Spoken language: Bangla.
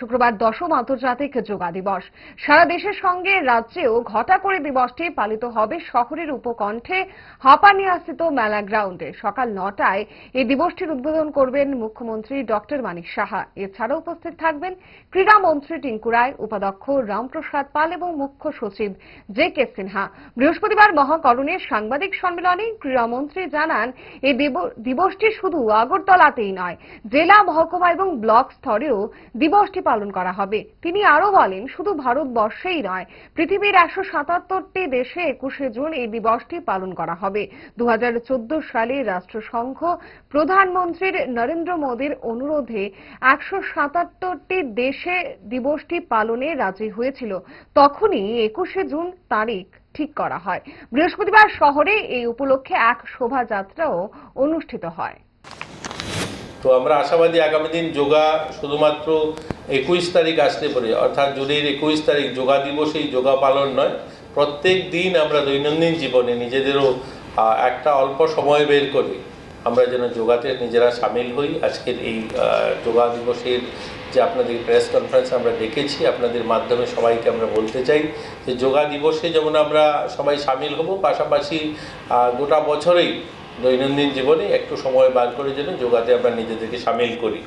শুক্রবার দশম আন্তর্জাতিক যোগা দিবস। সারা দেশের সঙ্গে রাজ্যেও ঘটা করে দিবসটি পালিত হবে শহরের উপকণ্ঠে হাপানিয়াস্থিত মেলা গ্রাউন্ডে। সকাল নটায় এই দিবসটির উদ্বোধন করবেন মুখ্যমন্ত্রী ডক্টর মানিক সাহা। এছাড়াও উপস্থিত থাকবেন ক্রীড়ামন্ত্রী টিঙ্কু রায়, উপাধ্যক্ষ রামপ্রসাদ পাল এবং মুখ্য সচিব জে কে সিনহা। বৃহস্পতিবার মহাকরণে সাংবাদিক সম্মেলনে ক্রীড়ামন্ত্রী জানান এই দিবসটি শুধু আগরতলাতেই নয়, জেলা মহকুমা এবং ব্লক স্তরেও দিবসটি পালন করা হবে। তিনি আরও বলেন, শুধু ভারতবর্ষেই নয়, পৃথিবীর একশো সাতাত্তরটি দেশে একুশে জুন এই দিবসটি পালন করা হবে। দু সালে রাষ্ট্রসংঘ প্রধানমন্ত্রীর নরেন্দ্র মোদীর অনুরোধে একশো সাতাত্তরটি দেশে দিবসটি পালনে রাজি হয়েছিল। তখনই একুশে জুন তারিখ ঠিক করা হয়। বৃহস্পতিবার শহরে এই উপলক্ষে এক শোভাযাত্রাও অনুষ্ঠিত হয়। তো আমরা আশাবাদী আগামী দিন যোগা শুধুমাত্র একুশ তারিখ আসতে পারে, অর্থাৎ জুনের একুশ তারিখ যোগা দিবসেই যোগা পালন নয়। প্রত্যেক দিন আমরা দৈনন্দিন জীবনে নিজেদেরও একটা অল্প সময় বের করে আমরা যেন যোগাতে নিজেরা সামিল হই। আজকের এই যোগা দিবসের যে আপনাদের প্রেস কনফারেন্স আমরা ডেকেছি আপনাদের মাধ্যমে সবাইকে আমরা বলতে চাই যে যোগা দিবসে যেমন আমরা সবাই সামিল হব, পাশাপাশি গোটা বছরেই দৈনন্দিন জীবনে একটু সময় বার করে যেন যোগাতে আমরা নিজেদেরকে সামিল করি।